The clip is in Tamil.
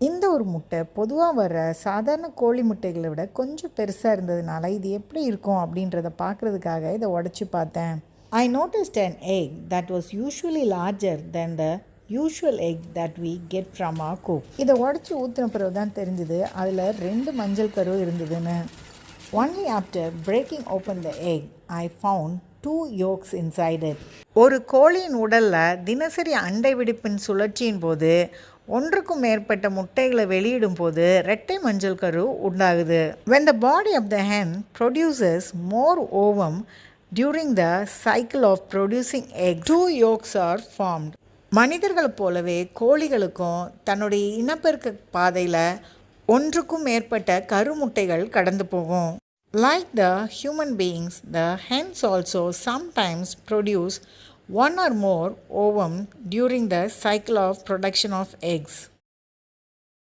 இந்த ஒரு முட்டை பொதுவாக வர சாதாரண கோழி முட்டைகளை விட கொஞ்சம் பெருசாக இருந்ததுனால இது எப்படி இருக்கும் அப்படின்றத பார்க்குறதுக்காக இதை உடச்சி பார்த்தேன். I noticed an egg that was usually larger than the usual egg that we get from uh cook. இதை உடச்சி ஊற்றின பிறகு தான் தெரிஞ்சுது அதில் ரெண்டு மஞ்சள் கரு இருந்ததுன்னு. Only after breaking open the egg I found two yolks inside ஒரு கோழியின் உடலில் தினசரி அண்டை வெடிப்பின் சுழற்சியின் போது ஒன்றுக்கும் மேற்பட்ட முட்டைகளை வெளியிடும் போது ரெட்டை மஞ்சள் கரு உண்டாகுது. When the body of the hen produces more ovum during the cycle of producing egg two yolks are formed மனிதர்களைப் போலவே கோழிகளுக்கும் தன்னுடைய இனப்பெருக்க பாதையில் ஒன்றுக்கும் மேற்பட்ட கருமுட்டைகள் கடந்து போகும். Like the human beings the hens also sometimes produce one or more ovum during the cycle of production of eggs.